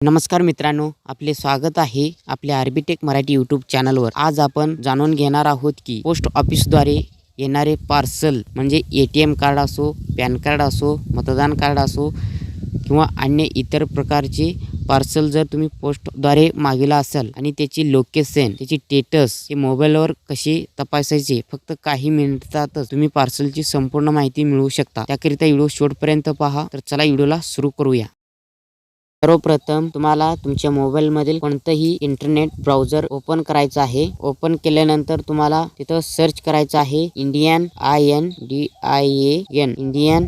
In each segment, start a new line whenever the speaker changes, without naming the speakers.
नमस्कार मित्रांनो आपले स्वागत आहे आपल्या आर्बिटेक मराठी यूट्यूब चॅनलवर आज आपण जाणून घेणार आहोत की पोस्ट ऑफिसद्वारे येणारे पार्सल म्हणजे ए टी एम कार्ड असो पॅन कार्ड असो मतदान कार्ड असो किंवा अन्य इतर प्रकारचे पार्सल जर तुम्ही पोस्टद्वारे मागविला असाल आणि त्याची लोकेशन त्याची स्टेटस हे मोबाईलवर कसे तपासायचे फक्त काही मिनिटातच तुम्ही पार्सलची संपूर्ण माहिती मिळवू शकता. त्याकरिता व्हिडिओ शेवटपर्यंत पहा. तर चला व्हिडिओला सुरू करूया. सर्वप्रथम तुम्हाला तुमच्या मोबाईलमधील कोणतंही इंटरनेट ब्राउझर ओपन करायचं आहे. ओपन केल्यानंतर तुम्हाला तिथं सर्च करायचं आहे. Indian I N D I A N. Indian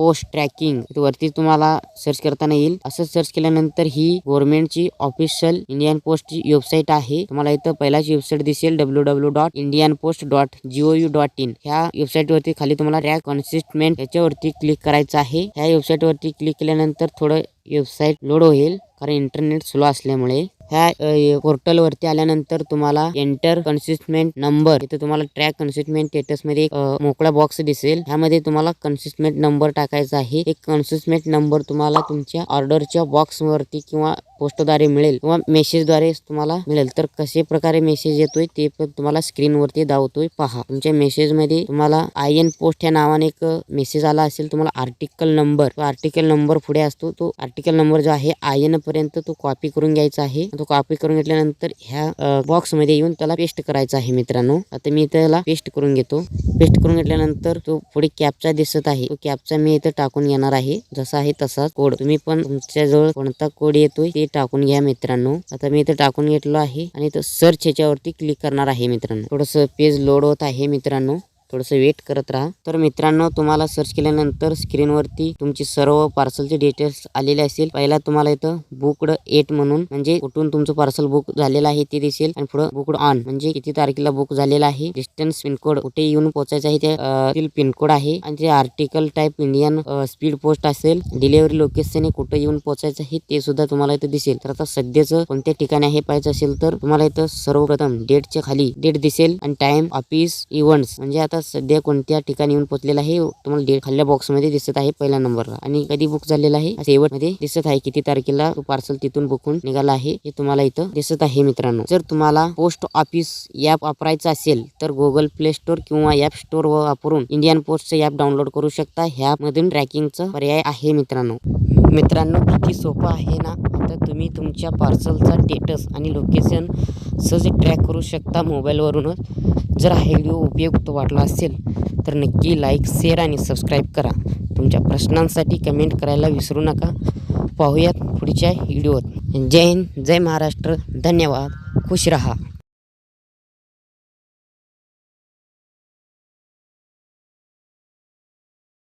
post tracking वरती तुम्हाला सर्च करताना येईल. असं सर्च केल्यानंतर ही गव्हर्नमेंटची ऑफिशियल इंडियन पोस्टची वेबसाईट आहे. तुम्हाला इथं पहिलाच वेबसाईट दिसेल W W dot Indian post dot G O V dot in website वरती खाली तुम्हाला रॅक कन्सिस्टमेंट याच्यावरती क्लिक करायचं आहे. ह्या वेबसाईट वरती क्लिक केल्यानंतर थोडं वेबसाईट लोड होईल कारण इंटरनेट स्लो असल्यामुळे. ह्या पोर्टल वरती आल्यानंतर तुम्हाला एंटर कन्सिस्टमेंट नंबर इथे तुम्हाला ट्रॅक कन्सिस्टमेंट स्टेटसमध्ये मोकळा बॉक्स दिसेल. ह्यामध्ये तुम्हाला कन्सिस्टमेंट नंबर टाकायचा आहे. एक कन्सिस्टमेंट नंबर तुम्हाला तुमच्या ऑर्डरच्या बॉक्स वरती किंवा पोस्टद्वारे मिळेल किंवा मेसेजद्वारे तुम्हाला मिळेल. तर कसे प्रकारे मेसेज येतोय ते पण तुम्हाला स्क्रीनवरती दावतोय. पहा. तुमच्या मेसेजमध्ये तुम्हाला आय एन पोस्ट या नावाने एक मेसेज आला असेल तुम्हाला आर्टिकल नंबर तो आर्टिकल नंबर पुढे असतो. तो आर्टिकल नंबर जो आहे आय एन पर्यंत तो कॉपी करून घ्यायचा आहे. तो कॉपी करून घेतल्यानंतर ह्या बॉक्समध्ये येऊन त्याला पेस्ट करायचा आहे मित्रांनो. आता मी त्याला पेस्ट करून घेतो. पेस्ट करून घेतल्यानंतर तो पुढे कॅपचा दिसत आहे. तो कॅपचा मी इथं टाकून घेणार आहे. जसा आहे तसा कोड तुम्ही पण तुमच्या जवळ कोणता कोड येतोय ते टाकून घ्या मित्रांनो. आता मी इथं टाकून घेतलो आहे आणि इथं सर्च ह्याच्यावरती क्लिक करणार आहे मित्रांनो. थोडस पेज लोड होत आहे मित्रांनो. थोडंसं वेट करत राहा. तर मित्रांनो तुम्हाला सर्च केल्यानंतर स्क्रीनवरती तुमची सर्व पार्सलचे डिटेल्स आलेले असेल. पहिला तुम्हाला इथं बुकड एट म्हणून म्हणजे कुठून तुमचं पार्सल बुक झालेलं आहे ते दिसेल. आणि पुढे बुकड ऑन म्हणजे किती तारखेला बुक झालेला आहे. डिस्टन्स पिनकोड कुठे येऊन पोहोचायचं आहे ते पिनकोड आहे. आणि ते article type Indian speed post असेल डिलिव्हरी लोकेशन कुठे येऊन पोहोचायचं आहे ते सुद्धा तुम्हाला इथं दिसेल. तर आता सध्याचं कोणत्या ठिकाणी आहे पाहायचं असेल तर तुम्हाला इथं सर्वप्रथम डेटच्या खाली डेट दिसेल. आणि टाइम ऑफिस इव्हेंट्स म्हणजे आता सध्या कोणत्या ठिकाणी येऊन पोहोचलेला आहे तुम्हाला डेट खाल्ल्या बॉक्समध्ये दिसत आहे पहिल्या नंबरला आणि कधी बुक झालेला आहे शेवटमध्ये दिसत आहे. किती तारखेला तो पार्सल तिथून बुकून निघाला आहे हे तुम्हाला इथं दिसत आहे मित्रांनो. जर तुम्हाला पोस्ट ऑफिस ॲप वापरायचं असेल तर गुगल प्ले स्टोर किंवा ॲप स्टोर वापरून इंडियन पोस्टचं ॲप डाउनलोड करू शकता. ह्या मधून ट्रॅकिंगचा पर्याय आहे मित्रांनो. मित्रांनो किती सोपं आहे ना? आता तुम्ही तुमच्या पार्सलचा स्टेटस आणि लोकेशन सहज ट्रॅक करू शकता मोबाईलवरूनच. जर हा व्हिडिओ उपयुक्त वाटला असेल तर नक्की लाईक शेअर आणि सबस्क्राईब करा. तुमच्या प्रश्नांसाठी कमेंट करायला विसरू नका. पाहूयात पुढच्या व्हिडिओत. जय हिंद जय महाराष्ट्र. धन्यवाद. खुश रहा.